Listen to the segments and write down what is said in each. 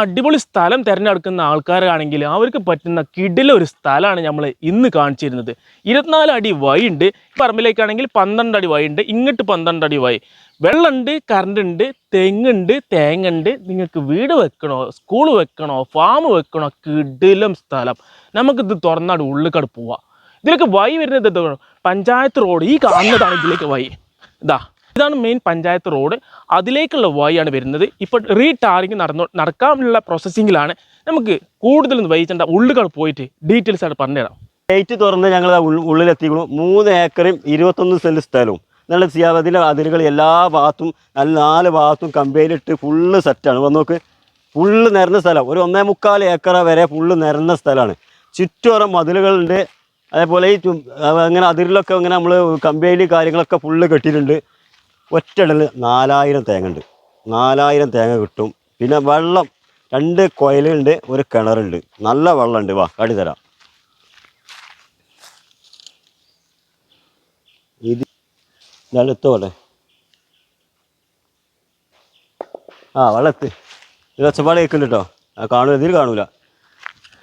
അടിപൊളി സ്ഥലം തിരഞ്ഞെടുക്കുന്ന ആൾക്കാരാണെങ്കിൽ അവർക്ക് പറ്റുന്ന കിടില ഒരു സ്ഥലമാണ് നമ്മൾ ഇന്ന് കാണിച്ചിരുന്നത്. ഇരുപത്തിനാല് അടി വഴിയുണ്ട് പറമ്പിലേക്കാണെങ്കിൽ പന്ത്രണ്ട് അടി വഴിയുണ്ട് ഇങ്ങോട്ട് പന്ത്രണ്ട് അടി വൈ. വെള്ളമുണ്ട് കറണ്ട് ഉണ്ട് തെങ്ങുണ്ട് തേങ്ങുണ്ട്. നിങ്ങൾക്ക് വീട് വെക്കണോ സ്കൂൾ വെക്കണോ ഫാം വെക്കണോ കിടിലം സ്ഥലം. നമുക്കിത് തുറന്നാട് ഉള്ളിക്കട് പോവാം ഇതിലേക്ക് വൈ വരുന്നത് പഞ്ചായത്ത് റോഡ്. ഈ കാണുന്നതാണ് ഇതിലേക്ക് വൈ. ഇതാ. ഇതാണ് മെയിൻ പഞ്ചായത്ത് റോഡ് അതിലേക്കുള്ള വഴിയാണ് വരുന്നത്. ഇപ്പോൾ റീ ടാറിങ് നടന്നു നടക്കാനുള്ള പ്രോസസ്സിങ്ങിലാണ് നമുക്ക് കൂടുതലൊന്നും വഹിച്ചേണ്ട ഉള്ളുകൾ പോയിട്ട് ഡീറ്റെയിൽസ് ആയിട്ട് പറഞ്ഞുതരാം. ഗേറ്റ് തുറന്ന് ഞങ്ങൾ ഉള്ളിലെത്തിക്കുന്നു. മൂന്ന് ഏക്കറും ഇരുപത്തൊന്ന് സെന്റ് സ്ഥലവും. നല്ല സിയാവതിലെ അതിലുകൾ എല്ലാ ഭാഗത്തും നല്ല നാല് ഭാഗത്തും കമ്പയിലിട്ട് ഫുള്ള് സെറ്റാണ് വന്ന് നോക്ക്. ഫുള്ള് നിരന്ന സ്ഥലം. ഒരു ഒന്നേ മുക്കാൽ ഏക്കറ വരെ ഫുള്ള് നിരന്ന സ്ഥലമാണ്. ചുറ്റോറം മതിലുകളുണ്ട്. അതേപോലെ ഈ അങ്ങനെ അതിരിലൊക്കെ ഇങ്ങനെ നമ്മൾ കമ്പയിൽ കാര്യങ്ങളൊക്കെ ഫുള്ള് കെട്ടിയിട്ടുണ്ട്. ഒറ്റടൽ നാലായിരം തേങ്ങ ഉണ്ട് നാലായിരം തേങ്ങ കിട്ടും. പിന്നെ വെള്ളം രണ്ട് കൊയലുണ്ട് ഒരു കിണറുണ്ട്. നല്ല വെള്ളമുണ്ട് വാ കാട്ടിത്തരാം ഇത് എടുത്തോട്ടെ ആ വെള്ളത്ത്. ഇത് ഒച്ചപ്പാട് കേൾക്കുന്നുണ്ട് കേട്ടോ ആ കാണൂല ഇതിൽ കാണൂല.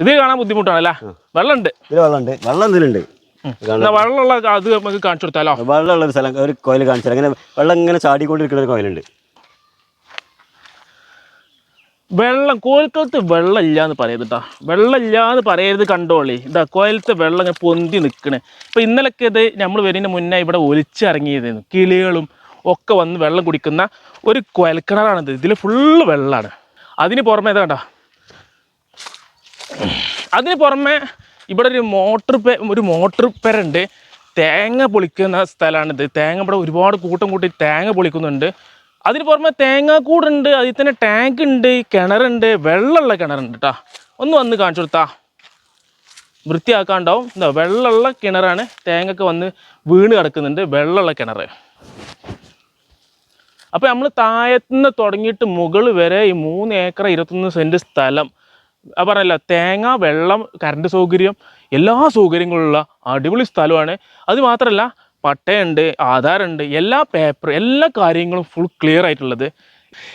ഇത് കാണാൻ ബുദ്ധിമുട്ടാണല്ലേ വെള്ളമുണ്ട്. ഇതിൽ വെള്ളമുണ്ട്. വെള്ളം ഇതിലുണ്ട്. വെള്ളമുള്ള അത് നമുക്ക് കാണിച്ചു കൊടുത്താലോ? വെള്ളമുള്ള ഒരു സ്ഥലം ഒരു കോയിൽ കാണിച്ചു അങ്ങനെ വെള്ളം ഇങ്ങനെ ചാടിക്കൊണ്ടിരിക്കുന്ന ഒരു കോയിലുണ്ട്. വെള്ളം കോൽക്കലത്ത് വെള്ളം ഇല്ല എന്ന് പറയരുത് കേട്ടോ വെള്ളം ഇല്ല എന്ന് പറയരുത് കണ്ടോളി. ഇതാ കോയിലത്തെ വെള്ളം ഇങ്ങനെ പൊന്തി നിൽക്കണേ ഇപ്പം ഇന്നലൊക്കെ ഇത് നമ്മൾ വരുന്നതിന് മുന്നേ ഇവിടെ ഒലിച്ചിറങ്ങിയതായിരുന്നു. കിളികളും ഒക്കെ വന്ന് വെള്ളം കുടിക്കുന്ന ഒരു കുഴൽക്കിണറാണിത് ഇതിൽ ഫുള്ള് വെള്ളമാണ് അതിന് പുറമെ ഇതാ കണ്ടോ? അതിന് പുറമെ ഇവിടെ ഒരു മോട്ടർ പെ ഒരു മോട്ടർ പെരുണ്ട് തേങ്ങ പൊളിക്കുന്ന സ്ഥലമാണിത്. തേങ്ങ ഇവിടെ ഒരുപാട് കൂട്ടം കൂട്ടി തേങ്ങ പൊളിക്കുന്നുണ്ട്. അതിന് പുറമെ തേങ്ങാക്കൂടുണ്ട് അതിൽ തന്നെ ടാങ്ക് ഉണ്ട് കിണറുണ്ട് വെള്ളമുള്ള കിണറുണ്ട് കേട്ടോ ഒന്ന് വന്ന് കാണിച്ചു കൊടുത്താ. വൃത്തിയാക്കാണ്ടാവും. എന്താ വെള്ളമുള്ള കിണറാണ് തേങ്ങയൊക്കെ വന്ന് വീണ് കിടക്കുന്നുണ്ട് വെള്ളമുള്ള കിണർ അപ്പോൾ നമ്മൾ താഴത്തുനിന്ന് തുടങ്ങിയിട്ട് മുകൾ വരെ ഈ മൂന്ന് ഏക്കർ ഇരുപത്തൊന്ന് സെന്റ് സ്ഥലം പറഞ്ഞല്ല തേങ്ങ വെള്ളം കറണ്ട് സൗകര്യം എല്ലാ സൗകര്യങ്ങളുള്ള അടിപൊളി സ്ഥലമാണ്. അത് മാത്രമല്ല പട്ടയുണ്ട് ആധാറുണ്ട് എല്ലാ പേപ്പർ എല്ലാ കാര്യങ്ങളും ഫുൾ ക്ലിയർ ആയിട്ടുള്ളത്.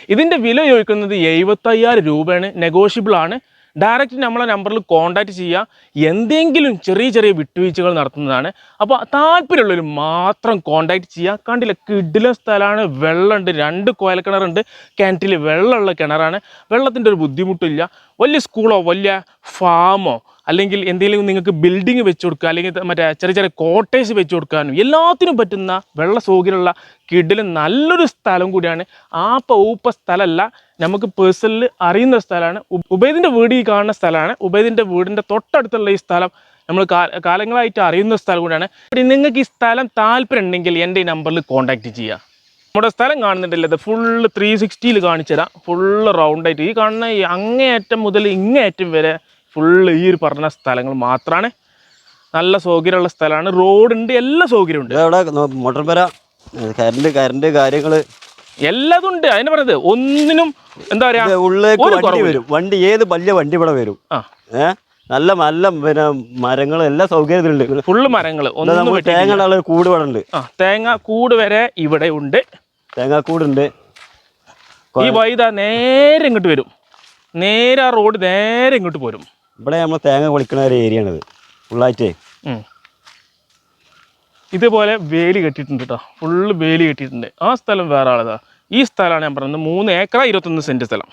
ഇതിന്റെ വില ചോദിക്കുന്നത് എഴുപത്തയ്യായിരം രൂപയാണ് നെഗോഷ്യബിൾ ആണ്. ഡയറക്റ്റ് നമ്മളെ നമ്പറിൽ കോൺടാക്റ്റ് ചെയ്യുക എന്തെങ്കിലും ചെറിയ ചെറിയ വിട്ടുവീഴ്ചകൾ നടത്തുന്നതാണ്. അപ്പോൾ താല്പര്യമുള്ളവർ മാത്രം കോൺടാക്റ്റ് ചെയ്യുക കണ്ടില്ല കിടിലൻ സ്ഥലമാണ്. വെള്ളമുണ്ട്. രണ്ട് കോയൽക്കിണറുണ്ട് കിണറ്റിൽ വെള്ളമുള്ള കിണറാണ്. വെള്ളത്തിന്റെ ഒരു ബുദ്ധിമുട്ടില്ല വലിയ സ്കൂളോ വലിയ ഫാമോ അല്ലെങ്കിൽ എന്തെങ്കിലും നിങ്ങൾക്ക് ബിൽഡിംഗ് വെച്ച് കൊടുക്കുക അല്ലെങ്കിൽ മറ്റേ ചെറിയ ചെറിയ കോട്ടേഴ്സ് വെച്ച് കൊടുക്കാനും എല്ലാത്തിനും പറ്റുന്ന വെള്ള സൗകര്യമുള്ള കിടിലും നല്ലൊരു സ്ഥലം കൂടിയാണ്. ആപ്പ ഊപ്പ സ്ഥലമല്ല നമുക്ക് പേഴ്സണലിൽ അറിയുന്ന സ്ഥലമാണ്. ഉബൈദിന്റെ വീട് ഈ കാണുന്ന സ്ഥലമാണ്. ഉബൈദിന്റെ വീടിന്റെ തൊട്ടടുത്തുള്ള ഈ സ്ഥലം നമ്മൾ കാലങ്ങളായിട്ട് അറിയുന്ന സ്ഥലം കൂടിയാണ്. നിങ്ങൾക്ക് ഈ സ്ഥലം താല്പര്യം ഉണ്ടെങ്കിൽ എന്റെ ഈ നമ്പറിൽ കോൺടാക്റ്റ് ചെയ്യുക നമ്മുടെ സ്ഥലം കാണുന്നുണ്ടല്ലോ ഇത് ഫുള്ള് ത്രീ സിക്സ്റ്റിയിൽ കാണിച്ചു തരാം ഫുള്ള് റൗണ്ടായിട്ട് ഈ കാണുന്ന അങ്ങേയറ്റം മുതൽ ഇങ്ങേയറ്റം വരെ ഫുള്ള് ഈ ഒരു പറഞ്ഞ സ്ഥലങ്ങൾ മാത്രമാണ് നല്ല സൗകര്യമുള്ള സ്ഥലമാണ്. റോഡുണ്ട് എല്ലാ സൗകര്യമുണ്ട്. ഇവിടെ മോട്ടോർ പെര കറണ്ട് കറണ്ട് കാര്യങ്ങൾ എല്ലാതും ഉണ്ട് അതിന് പറയുന്നത് ഒന്നിനും എന്താ പറയാ ഉള്ളിലേക്ക് വണ്ടി വരും. വണ്ടി ഏത് വലിയ വണ്ടി ഇവിടെ വരും? ആ. ഏഹ് നല്ല നല്ല പിന്നെ മരങ്ങൾ എല്ലാ സൗകര്യത്തിലുണ്ട്. ഫുള്ള് മരങ്ങൾ. തേങ്ങ കൂട് ഇവിടെ ഉണ്ട്. ആ തേങ്ങ കൂട് വരെ ഇവിടെ ഉണ്ട്. തേങ്ങാക്കൂടുണ്ട് ഈ വൈദ നേരെ ഇങ്ങോട്ട് വരും. നേരെ ആ റോഡ് നേരെ ഇങ്ങോട്ട് പോരും. ഇവിടെ നമ്മൾ തേങ്ങ പൊളിക്കുന്ന ഒരു ഏരിയ ആണിത് ഫുള്ളായിട്ടേ. ഇതുപോലെ വേലി കെട്ടിയിട്ടുണ്ട് കേട്ടോ ഫുള്ള് വേലി കെട്ടിയിട്ടുണ്ട്. ആ സ്ഥലം വേറെ ആളതാ. ഈ സ്ഥലമാണ് ഞാൻ പറയുന്നത് മൂന്ന് ഏക്കറ ഇരുപത്തൊന്ന് സെന്റ് സ്ഥലം.